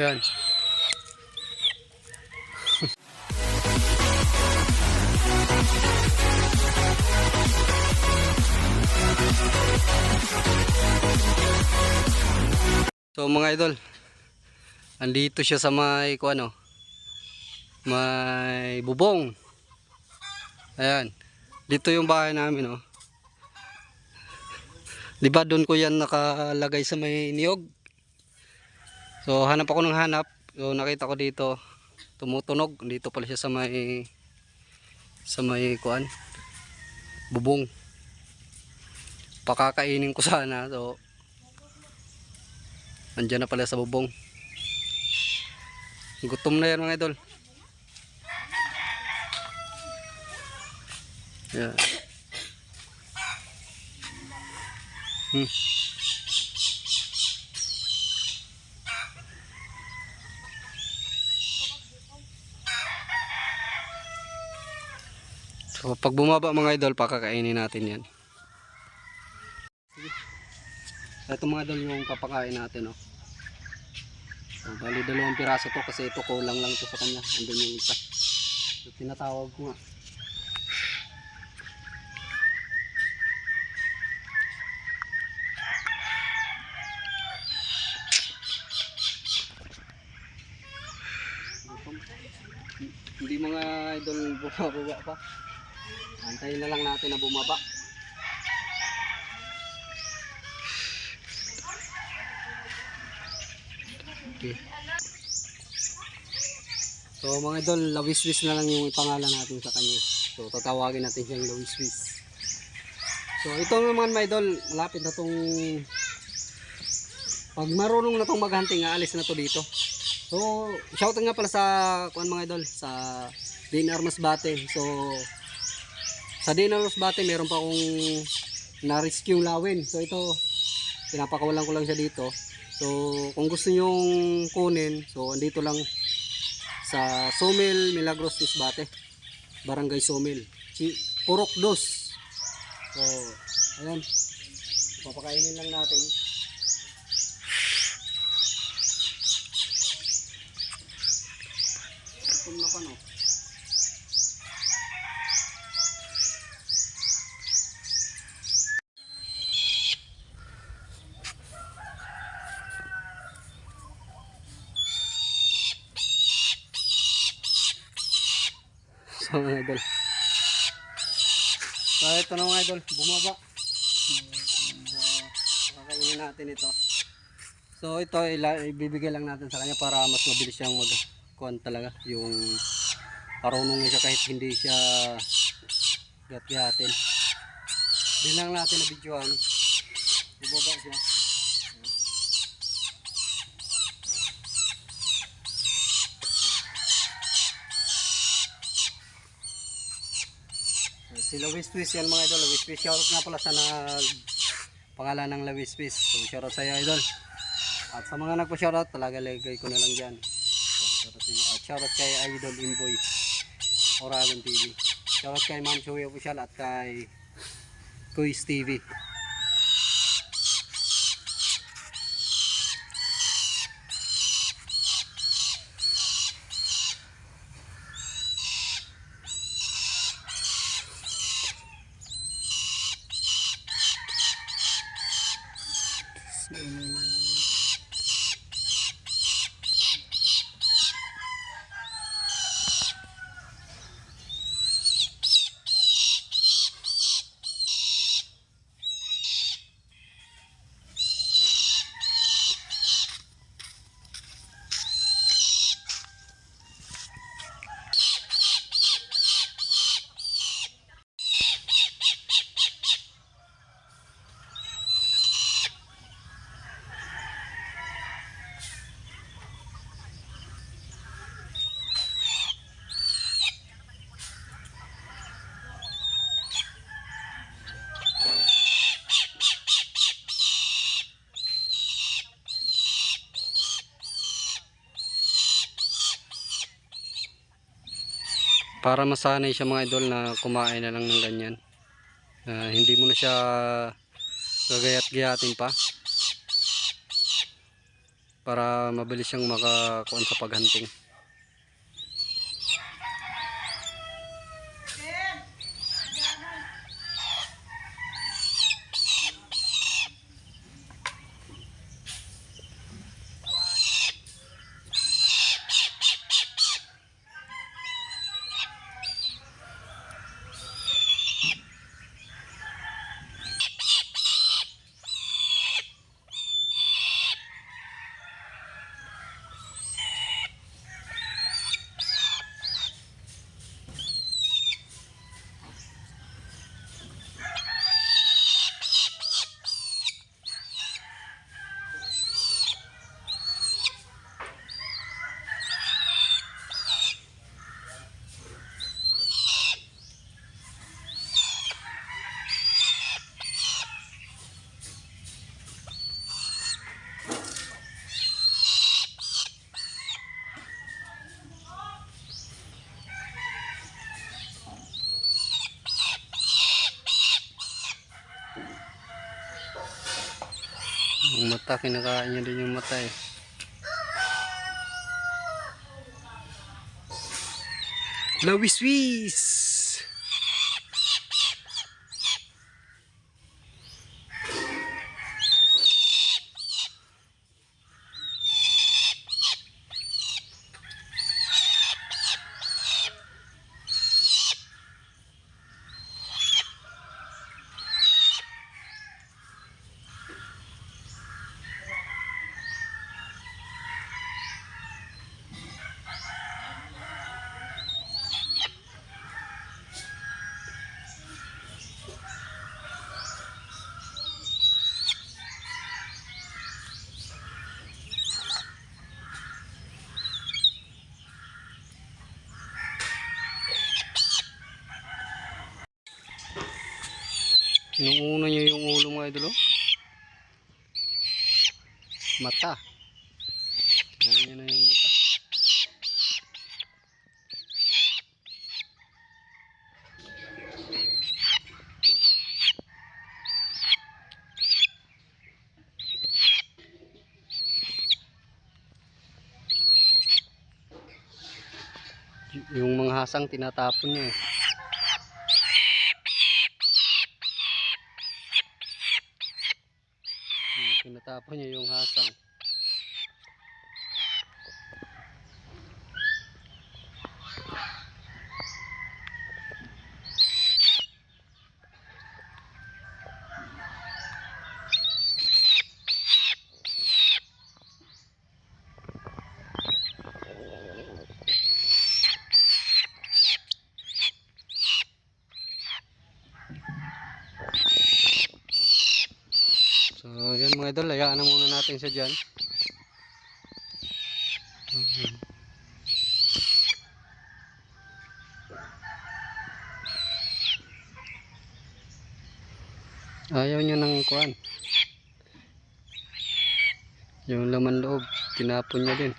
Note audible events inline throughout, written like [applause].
Yan. So mga idol, andito siya sa may kung ano, may bubong. Ayan. Dito yung bahay namin, oh. Di ba doon ko yan nakalagay sa may niyog? So hanap ako ng hanap. So nakita ko dito tumutunog. Dito pala siya sa may sa may kuan bubong. Pakakainin ko [laughs] sana. So andyan na pala sa bubong. Gutom na yan mga idol. Yeah. Hmm. So pag bumaba mga idol, pakakainin natin yan. Ito mga idol yung papakain natin. Oh. So, bali dalawang piraso to kasi ito kulang lang to sa kanya. Andun yung isa. So, tinatawag ko nga. Hindi mga idol bumababa pa. Antayin na lang natin na bumaba. Okay. So mga idol, Lawiswis na lang yung pangalan natin sa kanya. So tatawagin natin siyang Lawiswis. So ito naman mga idol, malapit na tong pag marunong na tong maghunting, aalis na to dito. So, shoutout nga pala sa kuan mga idol sa DNR Masbate. So, sa DNR Masbate meron pa akong na-rescue lawin. So, ito pinapakawalan ko lang siya dito. So, kung gusto niyo kunin, so andito lang sa Sumil Milagros Masbate. Barangay Sumil. Si Purok Dos. So, ayan. Papakainin lang natin. Gutom na pa no. So mga idol. So ito na mga idol, bumaba. So kakainin natin ito. So ito ibibigay lang natin sa kanya para mas mabilis siyang mag kuhan talaga yung marunong siya kahit hindi siya gat-gatin. Din lang natin na videoan. Bumaba siya. Si Lawis Twist yan mga idol. Lawis Twist. Shoutout nga pala sa nag pangalan ng Lawis Twist. So shoutout sa iyo idol. At sa mga nagpa-shoutout talaga lagay ko na lang dyan. So, shoutout sa. At shoutout kay Idol Imboy. Oragon TV. Shoutout kay Ma'am Joey Official at kay Kuis TV. Para masanay siya mga idol na kumain na lang ng ganyan Ah, hindi mo na siya gagayat-gayatin pa para mabilis siyang makakuan sa paghunting. Yung mata, kinakain niya din yung mata eh. Lawiswis! Inuuna niya yung ulo mga idol oh. Mata. Niya na yung mata. Yung mga hasang tinatapon niya eh. Tinatapon niya yung hasang. So, yan mga idol, hayaan na muna natin siya dyan. Mhm. Ayaw niya ng kuan. Yung laman loob, tinapon niya din.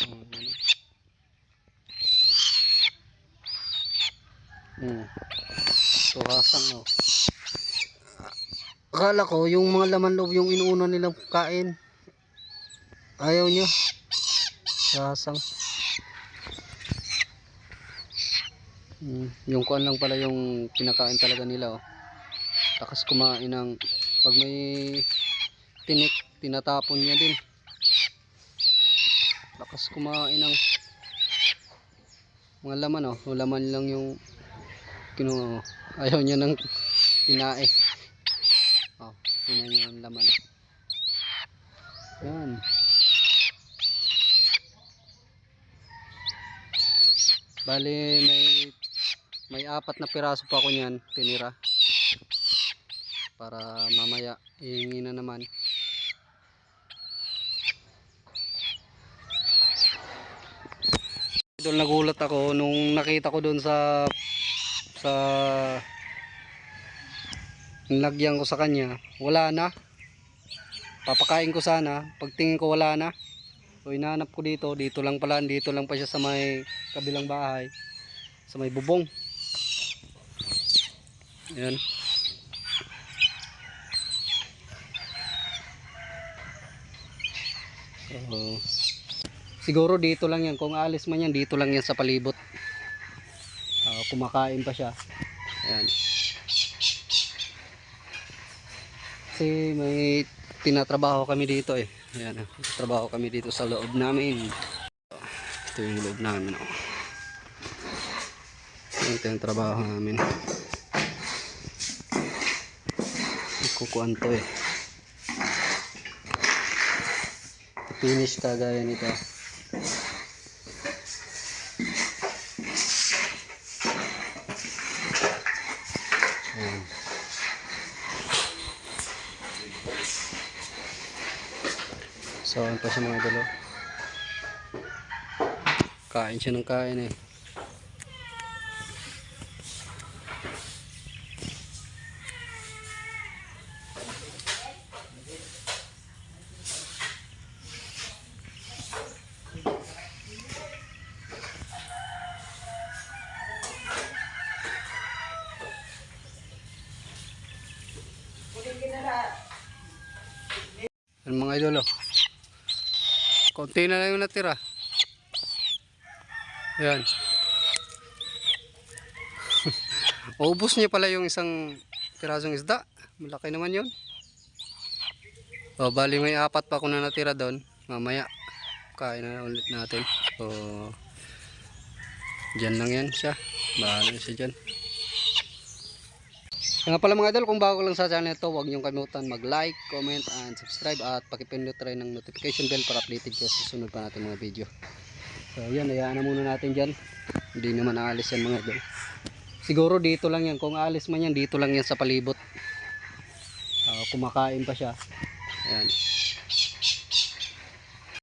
Oh, ano? Hmm. Tuhasang oh. Akala ko yung mga laman loob yung inuuna nilang kain. Ayaw niya. Tuhasang. Hmm. Yung kuan lang pala yung pinakain talaga nila oh. Takas kumain ng pag may tinik, tinatapon niya din. Lakas kumain ng mga laman oh. Laman lang yung kinuha. Ayaw niya ng tinae. Oh, tingnan niyo yung laman. Yan. Bali may may apat na piraso pa ako niyan tinira. Para mamaya ihingi na naman. Idol nagulat ako nung nakita ko doon sa sa nilagyan ko sa kanya, wala na. Papakain ko sana, pagtingin ko wala na. So inaanap ko dito, dito lang pala, dito lang pa siya sa may kabilang bahay. Sa may bubong. Ayan. So, siguro dito lang yan. Kung alis man yan, dito lang yan sa palibot. Kumakain pa siya. Ayan. Kasi may tinatrabaho kami dito eh. Ayan, ah, trabaho kami dito sa loob namin. Ito yung loob namin. Oh. Ito yung trabaho namin. Kukuan to eh. Finish kagaya nito. Pa siya mga dalo? Kain siya ng kain eh. Ano mga idolo? Konti na lang yung natira. Ayan. [laughs] Ubus niya pala yung isang pirasong isda. Malaki naman yun. O, bali may apat pa ako na natira doon. Mamaya, kain na ulit natin. So, dyan lang yan siya. Bahala siya dyan. Nga pala mga idol, kung bago lang sa channel ito, huwag niyong kalimutan mag-like, comment, and subscribe at pakipindot rin ng notification bell para updated kayo sa susunod pa natin mga video. So yan, hayaan na muna natin dyan. Hindi naman aalis yan mga idol. Siguro dito lang yan. Kung aalis man yan, dito lang yan sa palibot. Ah, kumakain pa siya. Ayan.